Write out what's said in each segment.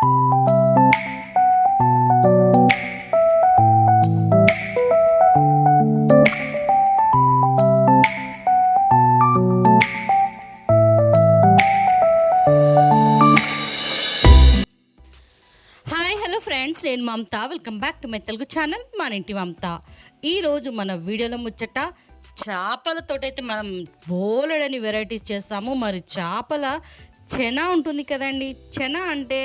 Hi hello friends నేను Mamata. Welcome back to my Telugu channel మన ఇంటి మమత. ఈరోజు మన వీడియోలో ముచ్చట చేపలతోటైతే మనం బోలెడని వెరైటీస్ చేస్తాము. మరి చేపల చెన ఉంటుంది కదండి. చెన అంటే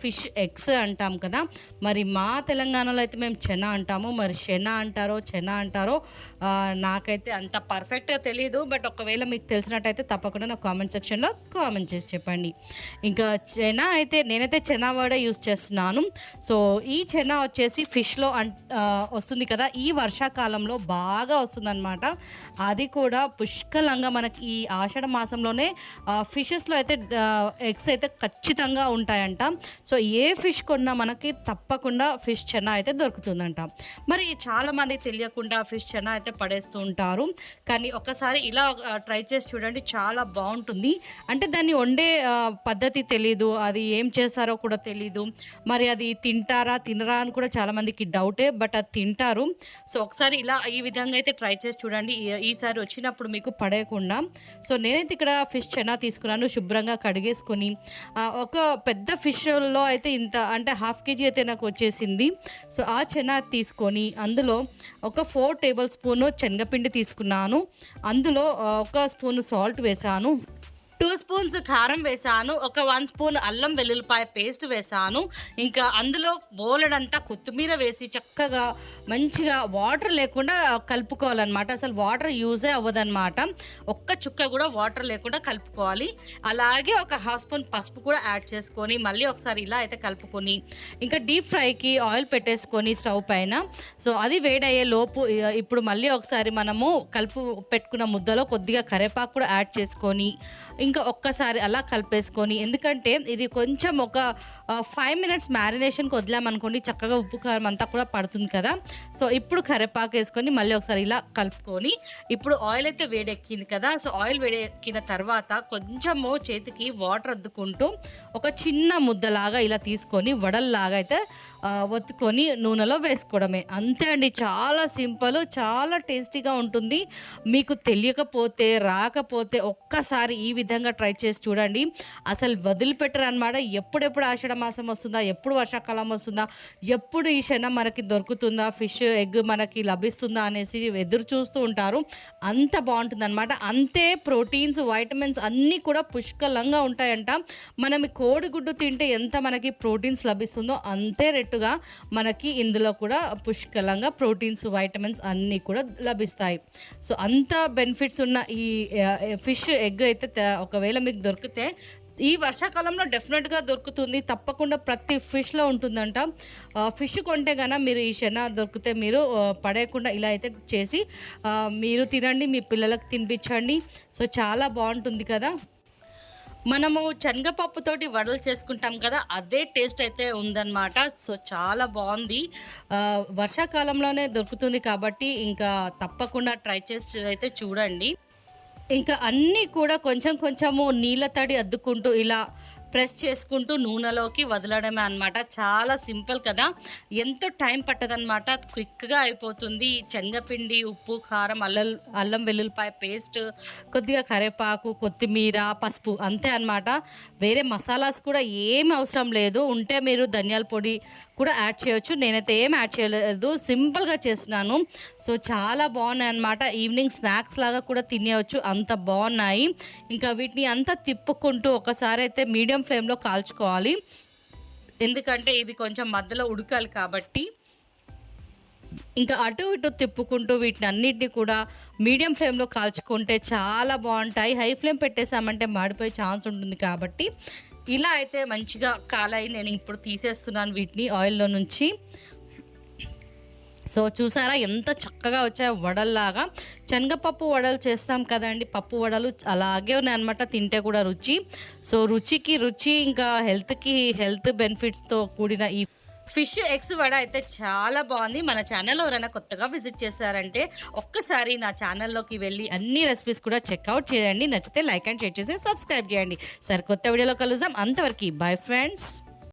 ఫిష్ ఎగ్స్ అంటాం కదా. మరి మా తెలంగాణలో అయితే మేము చెన అంటాము. మరి చెన అంటారో చెన అంటారో నాకైతే అంత పర్ఫెక్ట్గా తెలియదు బట్ ఒకవేళ మీకు తెలిసినట్టయితే తప్పకుండా నా కామెంట్ సెక్షన్లో కామెంట్ చేసి చెప్పండి. ఇంకా చెన అయితే నేనైతే చెన వర్డే యూస్ చేస్తున్నాను. సో ఈ చెన వచ్చేసి ఫిష్లో అన్ వస్తుంది కదా. ఈ వర్షాకాలంలో బాగా వస్తుందన్నమాట. అది కూడా పుష్కలంగా మనకి ఈ ఆషాఢ మాసంలోనే ఫిషెస్లో అయితే ఎగ్స్ అయితే ఖచ్చితంగా ఉంటాయంట. సో ఏ ఫిష్ కొన్నా మనకి తప్పకుండా ఫిష్ చెన అయితే దొరుకుతుందంట. మరి చాలామంది తెలియకుండా ఫిష్ చెన అయితే పడేస్తూ ఉంటారు. కానీ ఒకసారి ఇలా ట్రై చేసి చూడండి చాలా బాగుంటుంది. అంటే దాన్ని వండే పద్ధతి తెలీదు. అది ఏం చేస్తారో కూడా తెలీదు. మరి అది తింటారా తినరా అని కూడా చాలామందికి డౌటే బట్ అది తింటారు. సో ఒకసారి ఇలా ఈ విధంగా అయితే ట్రై చేసి చూడండి. ఈసారి వచ్చినప్పుడు మీకు పడేయకుండా. సో నేనైతే ఇక్కడ ఫిష్ చెనా తీసుకున్నాను శుభ్రంగా కడిగేసుకొని ఒక పెద్ద ఫిష్లో అయితే ఇంత అంటే హాఫ్ కేజీ అయితే నాకు వచ్చేసింది. సో ఆ చెనా తీసుకొని అందులో ఒక ఫోర్ టేబుల్ స్పూన్ శనగపిండి తీసుకున్నాను. అందులో ఒక స్పూన్ సాల్ట్ వేసాను. టూ స్పూన్స్ కారం వేసాను ఒక వన్ స్పూన్ అల్లం వెల్లుల్లిపాయ పేస్ట్ వేసాను. ఇంకా అందులో బోలెడంతా కొత్తిమీర వేసి చక్కగా మంచిగా వాటర్ లేకుండా కలుపుకోవాలన్నమాట. అసలు వాటర్ యూజే అవ్వదన్నమాట. ఒక్క చుక్క కూడా వాటర్ లేకుండా కలుపుకోవాలి. అలాగే ఒక హాఫ్ స్పూన్ పసుపు కూడా యాడ్ చేసుకొని మళ్ళీ ఒకసారి ఇలా అయితే కలుపుకొని ఇంకా డీప్ ఫ్రైకి ఆయిల్ పెట్టేసుకొని స్టవ్ పైన. సో అది వేడయ్యే లోపు ఇప్పుడు మళ్ళీ ఒకసారి మనము కలుపు పెట్టుకున్న ముద్దలో కొద్దిగా కరివేపాకు కూడా యాడ్ చేసుకొని ఇంకా ఒక్కసారి అలా కలిపేసుకొని ఎందుకంటే ఇది కొంచెం ఒక ఫైవ్ మినిట్స్ మ్యారినేషన్కి వదిలామనుకోండి చక్కగా ఉప్పు కారం అంతా కూడా పడుతుంది కదా. సో ఇప్పుడు కరివేపాకు వేసుకొని మళ్ళీ ఒకసారి ఇలా కలుపుకొని ఇప్పుడు ఆయిల్ అయితే వేడెక్కింది కదా. సో ఆయిల్ వేడెక్కిన తర్వాత కొంచెము చేతికి వాటర్ అద్దుకుంటూ ఒక చిన్న ముద్దలాగా ఇలా తీసుకొని వడల్లాగా అయితే ఒత్తుకొని నూనెలో వేసుకోవడమే. అంతే అండి చాలా సింపుల్ చాలా టేస్టీగా ఉంటుంది. మీకు తెలియకపోతే రాకపోతే ఒక్కసారి ఈ విధంగా ట్రై చేసి చూడండి. అసలు వదిలిపెట్టరు అనమాట ఎప్పుడెప్పుడు ఆషాఢ మాసం వస్తుందా ఎప్పుడు వర్షాకాలం వస్తుందా ఎప్పుడు ఈ క్షణం మనకి దొరుకుతుందా ఫిష్ ఎగ్ మనకి లభిస్తుందా అనేసి ఎదురు చూస్తూ ఉంటారు. అంత బాగుంటుంది అనమాట అంతే ప్రోటీన్స్ వైటమిన్స్ అన్నీ కూడా పుష్కలంగా ఉంటాయంట. మనం కోడిగుడ్డు తింటే ఎంత మనకి ప్రోటీన్స్ లభిస్తుందో అంతే రెట్టుగా మనకి ఇందులో కూడా పుష్కలంగా ప్రోటీన్స్ వైటమిన్స్ అన్నీ కూడా లభిస్తాయి. సో అంత బెనిఫిట్స్ ఉన్న ఈ ఫిష్ ఎగ్ అయితే ఒకవేళ మీకు దొరికితే ఈ వర్షాకాలంలో డెఫినెట్గా దొరుకుతుంది. తప్పకుండా ప్రతి ఫిష్లో ఉంటుందంట. ఫిష్ కొంటే కనుక మీరు ఈ శన దొరికితే మీరు పడేయకుండా ఇలా అయితే చేసి మీరు తినండి మీ పిల్లలకు తినిపించండి. సో చాలా బాగుంటుంది కదా. మనము శనగపప్పుతోటి వడలు చేసుకుంటాం కదా అదే టేస్ట్ అయితే ఉందన్నమాట. సో చాలా బాగుంది. వర్షాకాలంలోనే దొరుకుతుంది కాబట్టి ఇంకా తప్పకుండా ట్రై చేసి అయితే చూడండి. ఇంకా అన్నీ కూడా కొంచెం కొంచెము నీళ్ళ తడి అద్దుకుంటూ ఇలా ప్రెస్ చేసుకుంటూ నూనెలోకి వదలడమే అనమాట చాలా సింపుల్ కదా. ఎంతో టైం పట్టదనమాట క్విక్గా అయిపోతుంది. శనగపిండి ఉప్పు కారం అల్లం అల్లం వెల్లుల్లిపాయ పేస్ట్ కొద్దిగా కరివేపాకు కొత్తిమీర పసుపు అంతే అనమాట వేరే మసాలాస్ కూడా ఏమి అవసరం లేదు. ఉంటే మీరు ధనియాల పొడి కూడా యాడ్ చేయొచ్చు. నేనైతే ఏం యాడ్ చేయలేదు. సింపుల్గా చేస్తున్నాను. సో చాలా బాగున్నాయి అనమాట ఈవినింగ్ స్నాక్స్ లాగా కూడా తినేయచ్చు. అంత బాగున్నాయి. ఇంకా వీటిని అంతా తిప్పుకుంటూ ఒకసారి అయితే మీడియం మీడియం ఫ్లేమ్లో కాల్చుకోవాలి. ఎందుకంటే ఇది కొంచెం మధ్యలో ఉడకాలి కాబట్టి. ఇంకా అటు ఇటు తిప్పుకుంటూ వీటిని అన్నిటిని కూడా మీడియం ఫ్లేమ్లో కాల్చుకుంటే చాలా బాగుంటాయి. హై ఫ్లేమ్ పెట్టేసామంటే మాడిపోయే ఛాన్స్ ఉంటుంది కాబట్టి. ఇలా అయితే మంచిగా కాలాయి నేను ఇప్పుడు తీసేస్తున్నాను వీటిని ఆయిల్లో నుంచి. సో చూసారా ఎంత చక్కగా వచ్చాయి వడల్లాగా. శనగపప్పు వడలు చేస్తాం కదండి పప్పు వడలు అలాగే ఉన్నాయి అనమాట తింటే కూడా రుచి. సో రుచికి రుచి ఇంకా హెల్త్కి హెల్త్ బెనిఫిట్స్తో కూడిన ఈ ఫిష్ ఎగ్స్ వడ అయితే చాలా బాగుంది. మన ఛానల్లో ఎవరైనా కొత్తగా విజిట్ చేశారంటే ఒక్కసారి నా ఛానల్లోకి వెళ్ళి అన్ని రెసిపీస్ కూడా చెక్అవుట్ చేయండి. నచ్చితే లైక్ అండ్ షేర్ చేసి సబ్స్క్రైబ్ చేయండి. సరే కొత్త వీడియోలో కలుద్దాం. అంతవరకు బాయ్ ఫ్రెండ్స్.